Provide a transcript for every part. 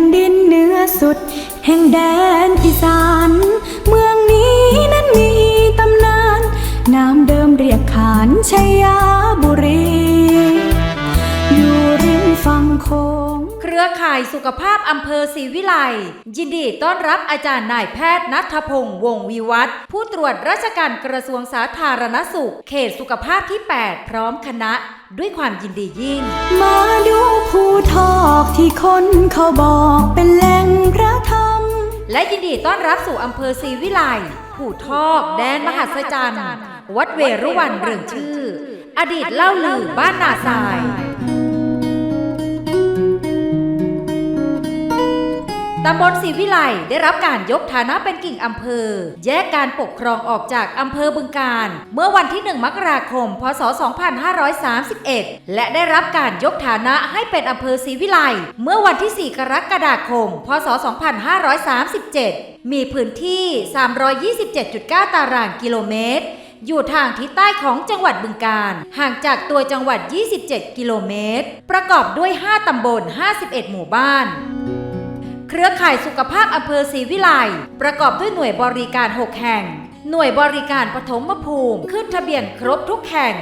นดินเหนือสุด แห่งแดนอีสาน เมืองนี้นั้นมีตำนานน้ำเดิมเรียกขานชัยยาบุรี อยู่ริมฝั่งโค รือข่ายสุขภาพอำเภอศรีวิไลยินดีต้อนรับอาจารย์นายแพทย์นัทพงษ์วงศ์วิวัฒน์ผู้ตรวจราชการกระทรวงสาธารณสุข เขตสุขภาพที่ 8 พร้อมคณะด้วยความยินดียิ่ง มาดูภูทอกที่คนเขาบอกเป็นแหล่งพระธรรม และยินดีต้อนรับสู่อำเภอศรีวิไลผู้ทอกแดนมหัศจรรย์ วัดเวรุวันเรืองชื่อ อดีตเล่าลือบ้านนาทราย ตำบลศรีวิไลได้รับการยกฐานะเป็นกิ่งอำเภอ แยกการปกครองออกจากอำเภอบึงการ เมื่อวันที่ 1 มกราคม พศ 2531 และได้รับการยกฐานะให้เป็นอำเภอศรีวิไลเมื่อวันที่ 4 กรกฎาคม พศ 2537 มีพื้นที่ 327.9 ตารางกิโลเมตรอยู่ทางทิศใต้ของจังหวัดบึงการ ห่างจากตัวจังหวัด 27 กิโลเมตร ประกอบด้วย 5 ตำบล 51 หมู่บ้าน เครือข่ายสุขภาพอำเภอศรีวิไลประกอบด้วยหน่วยบริการ 6 แห่ง หน่วยบริการปฐมภูมิขึ้นทะเบียนครบทุกแห่ง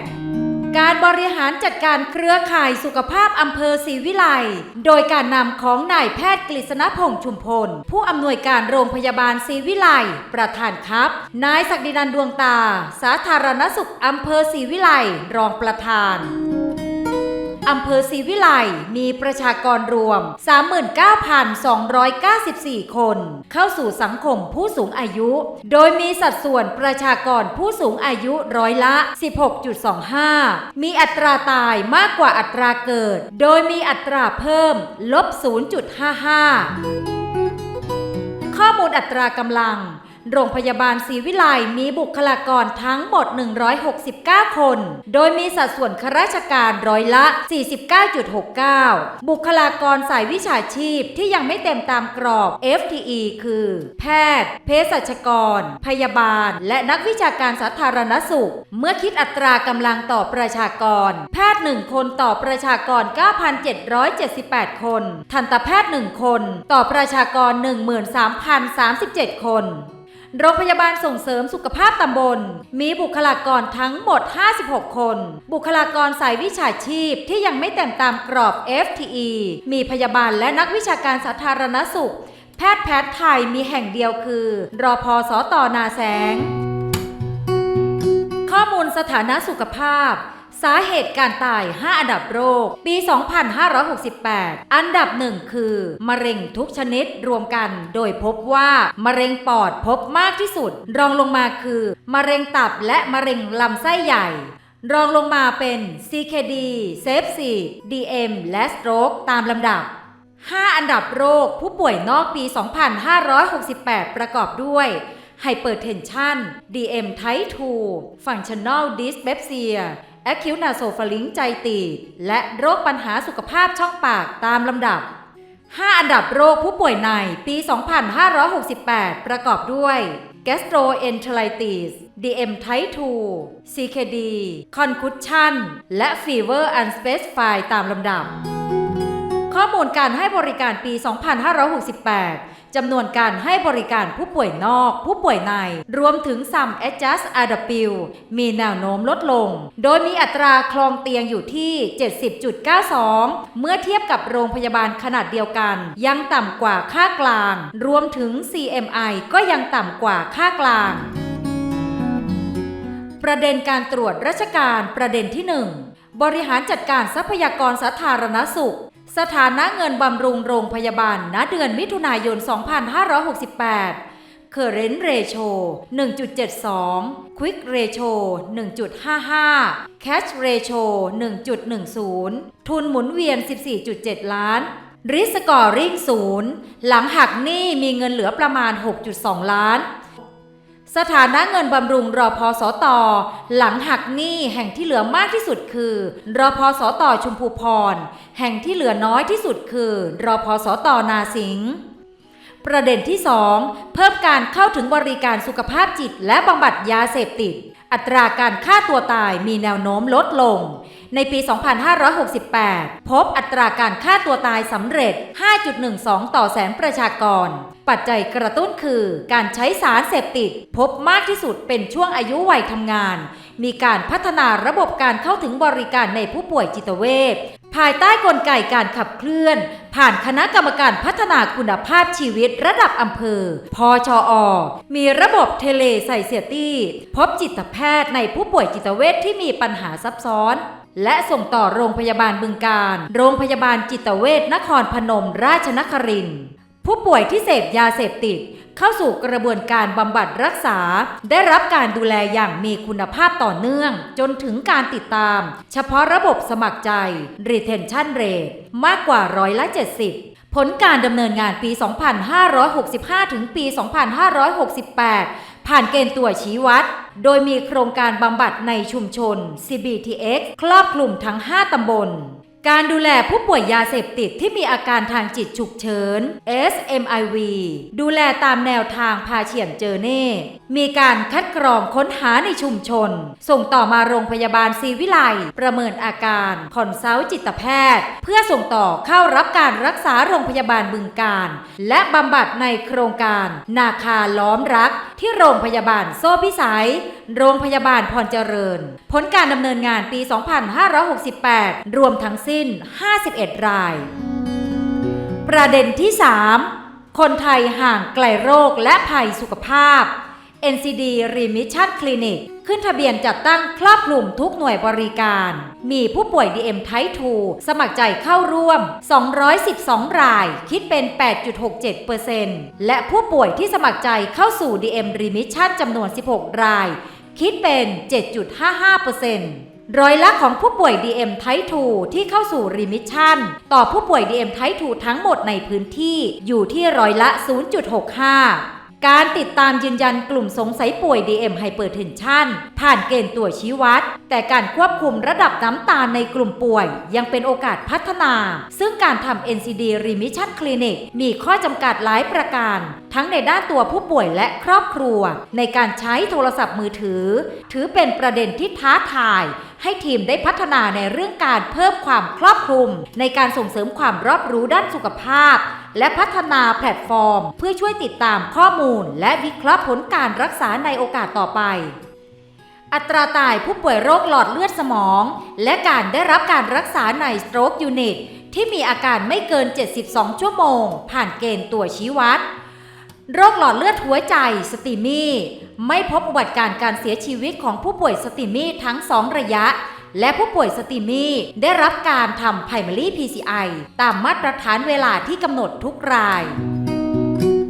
การบริหารจัดการเครือข่ายสุขภาพอำเภอศรีวิไลโดยการนำของนายแพทย์กฤษณพงษ์ชุมพล ผู้อำนวยการโรงพยาบาลศรีวิไลประธานครับ นายศักดินันดวงตา สาธารณสุขอำเภอศรีวิไลรองประธาน อำเภอศรีวิไลมีประชากรรวม 39,294 คน เข้าสู่สังคมผู้สูงอายุ โดยมีสัดส่วนประชากรผู้สูงอายุร้อยละ 16.25 มีอัตราตายมากกว่าอัตราเกิด โดยมีอัตราเพิ่มลบ 0.55 ข้อมูลอัตรากำลัง โรงพยาบาลศรีวิไลมีบุคลากรทั้งหมด 169 คน โดยมีสัดส่วนข้าราชการร้อยละ 49.69 บุคลากรสายวิชาชีพที่ยังไม่เต็มตามกรอบ FTE คือ แพทย์ เภสัชกร พยาบาล และนักวิชาการสาธารณสุข เมื่อคิดอัตรากำลังต่อประชากร แพทย์ 1 คนต่อประชากร 9,778 คน ทันตแพทย์ 1 คน ต่อประชากร 13,037 คน โรงพยาบาลส่งเสริมสุขภาพตำบล มีบุคลากรทั้งหมด 56 คน บุคลากรสายวิชาชีพที่ยังไม่แต่งตามกรอบ FTE มีพยาบาลและนักวิชาการสาธารณสุข แพทย์แผนไทยมีแห่งเดียวคือ รอพอสอตอนาแสง ข้อมูลสถานะสุขภาพ สาเหตุการตาย 5 อันดับโรค ปี 2568 อันดับหนึ่งคือ มะเร็งทุกชนิดรวมกัน โดยพบว่า มะเร็งปอดพบมากที่สุด รองลงมาคือ มะเร็งตับและมะเร็งลำไส้ใหญ่ รองลงมาเป็น CKD เซฟซี DM และสโตรกตามลำดับ 5 อันดับโรคผู้ป่วยนอกปี 2568 ประกอบด้วย Hypertension DM Type 2 Functional Dyspepsia Acute Nasopharyngitis ใจตี และโรคปัญหาสุขภาพช่องปากตามลำดับ 5 อันดับโรคผู้ป่วยในปี 2568 ประกอบด้วย Gastroenteritis DM Type 2 CKD Concussion และ Fever Unspecified ตามลำดับ ข้อมูลการให้บริการปี 2568 จำนวนการให้บริการผู้ป่วยนอก ผู้ป่วยใน รวมถึง Sum Adjust Adapil มีแนวโน้มลดลง โดยมีอัตราคลองเตียงอยู่ที่ 70.92 เมื่อเทียบกับโรงพยาบาลขนาดเดียวกัน ยังต่ำกว่าค่ากลาง รวมถึง CMI ก็ยังต่ำกว่าค่ากลางประเด็นการตรวจราชการประเด็นที่ 1 บริหารจัดการทรัพยากรสาธารณสุข สถานะเงินบำรุงโรงพยาบาลณเดือนมิถุนายน 2568 Current Ratio 1.72 Quick Ratio 1.55 Cash Ratio 1.10 ทุนหมุนเวียน 14.7 ล้าน Risk Scoring 0หลังหักหนี้มีเงินเหลือประมาณ 6.2 ล้าน สถานะเงินบำรุงรอพอสตอหลังหักหนี้แห่งที่เหลือมากที่สุดคือรอพอสตอชุมพูพร แห่งที่เหลือน้อยที่สุดคือรอพอสตอนาสิงห์ปประเด็นที่ 2 เพิ่มการเข้าถึงบริการสุขภาพจิตและบำบัดยาเสพติด อัตราการฆ่าตัวตายมีแนวโน้มลดลง ในปี 2568 พบอัตราการฆ่าตัวตายสำเร็จ 5.12 ต่อแสนประชากร ปัจจัยกระตุ้นคือการใช้สารเสพติด พบมากที่สุดเป็นช่วงอายุวัยทำงาน มีการพัฒนาระบบการเข้าถึงบริการในผู้ป่วยจิตเวชภายใต้กลไกการขับเคลื่อน ผ่านคณะกรรมการพัฒนาคุณภาพชีวิตระดับอำเภอ พอชออมีระบบเทเลไซเซียตี้ พบจิตแพทย์ในผู้ป่วยจิตเวชที่มีปัญหาซับซ้อน และส่งต่อโรงพยาบาลบึงการ โรงพยาบาลจิตเวชนครพนมราชนครินทร์ ผู้ป่วยที่เสพยาเสพติด เข้าสู่กระบวนการบำบัดรักษา ได้รับการดูแลอย่างมีคุณภาพต่อเนื่อง จนถึงการติดตาม เฉพาะระบบสมัครใจ retention rate มากกว่าร้อยละ 70ผลการดำเนินงานปี 2565 ถึงปี 2568 ผ่านเกณฑ์ตัวชี้วัด โดยมีโครงการบำบัดในชุมชน CBTX ครอบคลุมทั้ง 5 ตำบล การดูแลผู้ป่วยยาเสพติดที่มีอาการทางจิตฉุกเฉิน SMIV ดูแลตามแนวทางพาเฉียนเจอเน่ มีการคัดกรองค้นหาในชุมชน ส่งต่อมาโรงพยาบาลศรีวิไลประเมินอาการคอนซัลจิตแพทย์ เพื่อส่งต่อเข้ารับการรักษาโรงพยาบาลบึงการ และบำบัดในโครงการ นาคาล้อมรัก ที่โรงพยาบาลโซ่พิสัย โรงพยาบาลพรเจริญ ผลการดำเนินงานปี 2568 รวมทั้งสิ้น 51 ราย ประเด็นที่ 3 คนไทยห่างไกลโรคและภัยสุขภาพ NCD Remission Clinic ขึ้นทะเบียนจัดตั้งครอบคลุมทุกหน่วยบริการ มีผู้ป่วย DM Type 2 สมัครใจเข้าร่วม 212 ราย คิดเป็น 8.67%และผู้ป่วยที่สมัครใจเข้าสู่ DM Remission จำนวน 16 ราย คิดเป็น 7.55% ร้อยละของผู้ป่วย DM Type 2 ที่เข้าสู่ Remission ต่อผู้ป่วย DM Type 2 ทั้งหมดในพื้นที่อยู่ที่ร้อยละ 0.65 การติดตามยืนยันกลุ่มสงสัยป่วย DM Hypertension ผ่านเกณฑ์ตัวชี้วัด แต่การควบคุมระดับน้ำตาลในกลุ่มป่วย ยังเป็นโอกาสพัฒนา ซึ่งการทำ NCD Remission Clinic มีข้อจำกัดหลายประการ ทั้งในด้านตัวผู้ป่วยและครอบครัว ในการใช้โทรศัพท์มือถือ ถือเป็นประเด็นที่ท้าทายให้ทีมได้พัฒนาในเรื่องการเพิ่มความครอบคลุม ในการส่งเสริมความรอบรู้ด้านสุขภาพและพัฒนาแพลตฟอร์ม เพื่อช่วยติดตามข้อมูล และวิเคราะห์ผลการรักษาในโอกาสต่อไป อัตราตายผู้ป่วยโรคหลอดเลือดสมอง และการได้รับการรักษาใน stroke unit ที่มีอาการไม่เกิน 72 ชั่วโมง ผ่านเกณฑ์ตัวชี้วัด โรคหลอดเลือดหัวใจสติมีไม่พบอุบัติการณ์การเสียชีวิตของผู้ป่วยสติมีทั้ง 2 ระยะ และผู้ป่วยสติมีได้รับการทำ primary PCI ตามมาตรฐานเวลาที่กำหนดทุกราย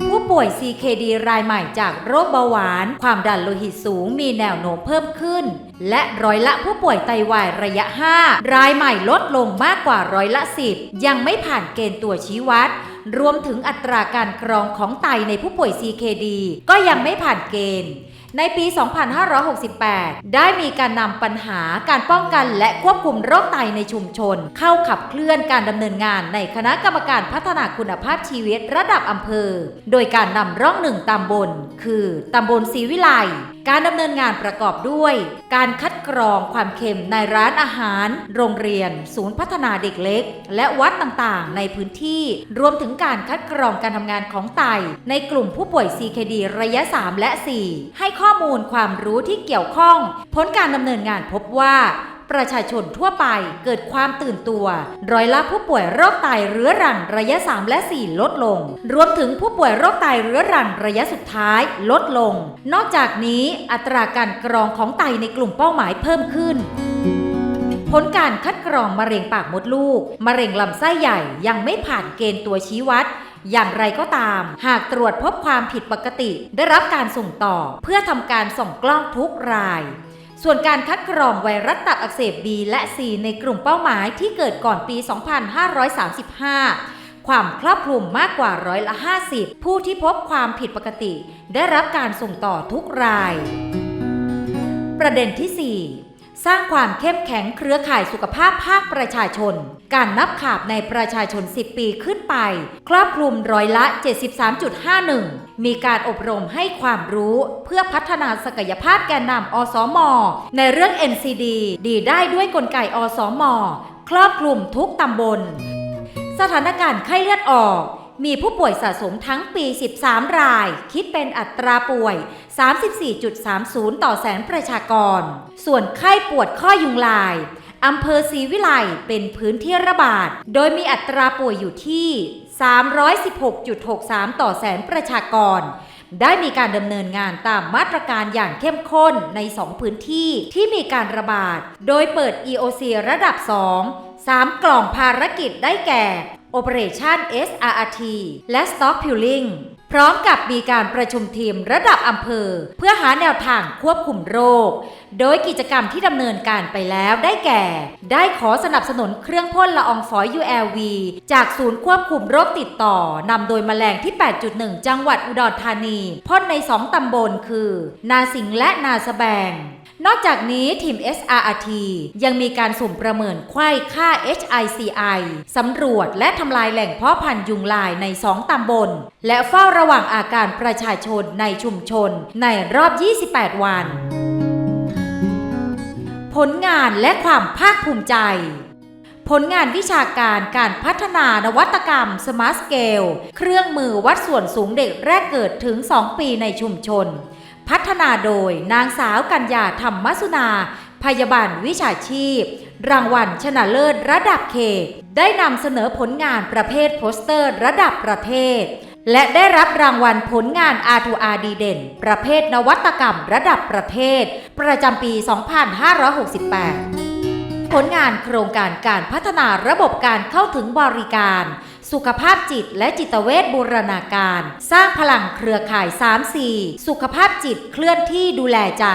ผู้ป่วย CKD รายใหม่จากโรคเบาหวาน ความดันโลหิตสูงมีแนวโน้มเพิ่มขึ้น และร้อยละผู้ป่วยไตวายระยะ 5 รายใหม่ลดลงมากกว่าร้อยละ 10 ยังไม่ผ่านเกณฑ์ตัวชี้วัดรวมถึงอัตราการกรองของไตในผู้ป่วย CKD ก็ยังไม่ผ่านเกณฑ์ ในปี 2568 ได้มีการนำปัญหาการป้องกันและควบคุมโรคไตในชุมชน เข้าขับเคลื่อนการดำเนินงานในคณะกรรมการพัฒนาคุณภาพชีวิตระดับอำเภอ โดยการนำร่องหนึ่งตำบล คือตำบลศรีวิไล การดำเนินงานประกอบด้วย การคัดกรองความเค็มในร้านอาหาร โรงเรียน ศูนย์พัฒนาเด็กเล็ก และวัดต่างๆ ในพื้นที่ รวมถึงการคัดกรองการทำงานของไต ในกลุ่มผู้ป่วย CKD ระยะ 3 และ 4 ให้ข้อมูลความรู้ที่เกี่ยวข้อง ผลการดำเนินงานพบว่า ประชาชนทั่วไปเกิดความตื่นตัว ร้อยละผู้ป่วยโรคไตเรื้อรังระยะ 3 และ 4 ลดลง รวมถึงผู้ป่วยโรคไตเรื้อรังระยะสุดท้ายลดลง นอกจากนี้อัตราการกรองของไตในกลุ่มเป้าหมายเพิ่มขึ้นผลการคัดกรองมะเร็งปากมดลูก มะเร็งลำไส้ใหญ่ยังไม่ผ่านเกณฑ์ตัวชี้วัด อย่างไรก็ตาม หากตรวจพบความผิดปกติ ได้รับการส่งต่อ เพื่อทำการส่องกล้องทุกราย ส่วนการคัดกรองไวรัสตับอักเสบบีและ C ในกลุ่มเป้าหมายที่เกิดก่อนปี 2535ความครอบคลุมมากกว่าร้อยละ 50 ผู้ที่พบความผิดปกติ ได้รับการส่งต่อทุกราย ประเด็นที่ 4 สร้างความเข้มแข็งเครือข่ายสุขภาพภาคประชาชน การนับขาบในประชาชน 10 ปีขึ้นไป ครอบคลุมร้อยละ 73.51 มีการอบรมให้ความรู้เพื่อพัฒนาศักยภาพแกนนำอสมในเรื่อง NCD ดีได้ด้วยกลไกอสมครอบคลุมทุกตำบล สถานการณ์ไข้เลือดออก มีผู้ป่วยสะสมทั้งปี 13 ราย คิดเป็นอัตราป่วย 34.30 ต่อแสนประชากร ส่วนไข้ปวดข้อยุงลายอำเภอศรีวิไลเป็นพื้นที่ระบาด โดยมีอัตราป่วยอยู่ที่ 316.63 ต่อแสนประชากร ได้มีการดำเนินงานตามมาตรการอย่างเข้มข้นใน 2 พื้นที่ที่มีการระบาด โดยเปิด EOC ระดับ 2 3 กล่องภารกิจได้แก่ Operation SRT และ Stock Pulling พร้อมกับมีการประชุมทีมระดับอำเภอ เพื่อหาแนวทางควบคุมโรค โดยกิจกรรมที่ดำเนินการไปแล้วได้แก่ ได้ขอสนับสนุนเครื่องพ่นละอองฝอย ULV จากศูนย์ควบคุมโรคติดต่อนำโดยแมลงที่ 8.1 จังหวัดอุดรธานีพ่นใน 2 ตำบลคือ นาสิงและนาสแบงนอกจากนี้ทีม SRRT ยังมีการสุ่มประเมินไข้ค่า HICI สำรวจและทำลายแหล่งเพาะพันธุ์ยุงลายใน 2 ตำบล และเฝ้าระวังอาการประชาชนในชุมชนในรอบ 28 วัน ผลงานและความภาคภูมิใจ ผลงานวิชาการการพัฒนานวัตกรรม Smart Scale เครื่องมือวัดส่วนสูงเด็กแรกเกิดถึง 2 ปีในชุมชน พัฒนาโดยนางสาวกัญญาธรรมสุนา พยาบาลวิชาชีพ รางวัลชนะเลิศระดับเขตได้นำเสนอผลงานประเภทโปสเตอร์ระดับประเทศ และได้รับรางวัลผลงาน R2R ดีเด่น ประเภทนวัตกรรมระดับประเทศ ประจำปี 2568 ผลงานโครงการการพัฒนาระบบการเข้าถึงบริการ สุขภาพจิตและจิตเวชบูรณาการ สร้างพลังเครือข่าย 3 4 สุขภาพจิตเคลื่อนที่ดูแลใจ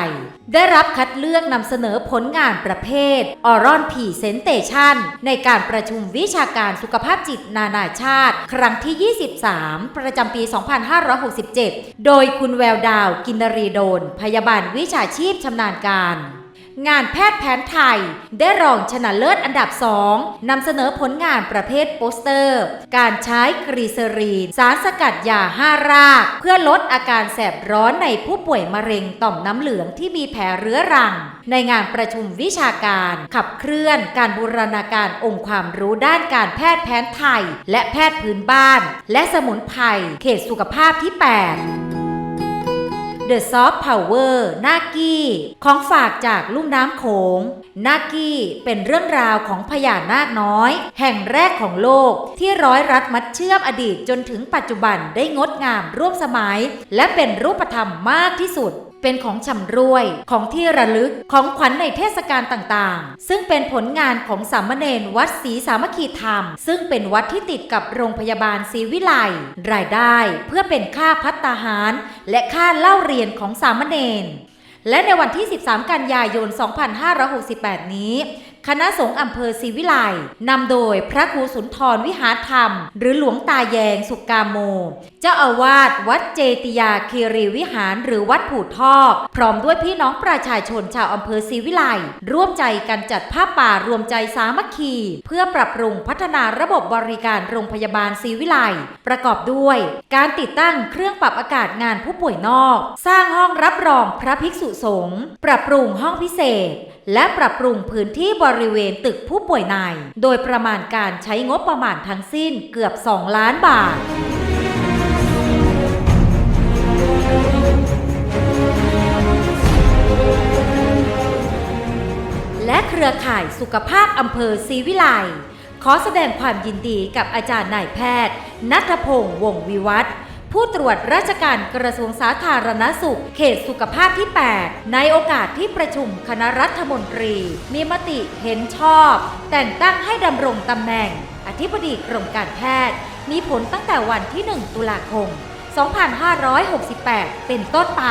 ได้รับคัดเลือกนำเสนอผลงานประเภทออรอนพีเซนเตชันในการประชุมวิชาการสุขภาพจิตนานาชาติ ครั้งที่ 23 ประจำปี 2567 โดยคุณแววดาว กินรีโดน พยาบาลวิชาชีพชำนาญการ งานแพทย์แผนไทย ได้รองชนะเลิศอันดับ 2นำเสนอผลงานประเภทโปสเตอร์ การใช้กรีเซอรีน สารสกัดยาห้าราก เพื่อลดอาการแสบร้อนในผู้ป่วยมะเร็งต่อมน้ำเหลืองที่มีแผลเรื้อรัง ในงานประชุมวิชาการ ขับเคลื่อนการบูรณาการองค์ความรู้ด้านการแพทย์แผนไทย และแพทย์พื้นบ้าน และสมุนไพรเขตสุขภาพที่ 8 The Soft Power นากี้ ของฝากจากลุ่มน้ำโขง นากี้เป็นเรื่องราวของพญานาคน้อย แห่งแรกของโลกที่ร้อยรัดมัดเชื่อมอดีตจนถึงปัจจุบันได้งดงามร่วมสมัย และเป็นรูปธรรมมากที่สุด เป็นของชำรวย ของที่ระลึก ของขวัญในเทศกาลต่างๆ ซึ่งเป็นผลงานของสามเณรวัดศรีสามัคคีธรรม ซึ่งเป็นวัดที่ติดกับโรงพยาบาลศรีวิไล รายได้เพื่อเป็นค่าพัตตาหาร และค่าเล่าเรียนของสามเณรและในวันที่ 13 กันยายน 2568 นี้ คณะสงฆ์อำเภอศรีวิไลนำโดยพระครูสุนทรวิหารธรรม หรือหลวงตาแยงสุกกามโม เจ้าอาวาสวัดเจติยาคีรีวิหารหรือวัดผูทอกพร้อมด้วยพี่น้องประชาชนชาวอำเภอศรีวิไลร่วมใจกันจัดผ้าป่ารวมใจสามัคคี เพื่อปรับปรุงพัฒนาระบบบริการโรงพยาบาลศรีวิไลประกอบด้วย การติดตั้งเครื่องปรับอากาศงานผู้ป่วยนอก สร้างห้องรับรองพระภิกษุสงฆ์ปรับปรุงห้องพิเศษและปรับปรุงพื้นที่บริเวณตึกผู้ป่วยใน โดยประมาณการใช้งบประมาณทั้งสิ้นเกือบ 2 ล้านบาทและเครือข่ายสุขภาพอำเภอศรีวิไลขอแสดงความยินดีกับอาจารย์นายแพทย์นัทพงษ์วงศ์วิวัฒน์ ผู้ตรวจราชการกระทรวงสาธารณสุข เขตสุขภาพที่ 8 ในโอกาสที่ประชุมคณะรัฐมนตรี มีมติเห็นชอบ แต่งตั้งให้ดำรงตำแหน่ง อธิบดีกรมการแพทย์ มีผลตั้งแต่วันที่ 1 ตุลาคม 2568 เป็นต้นไป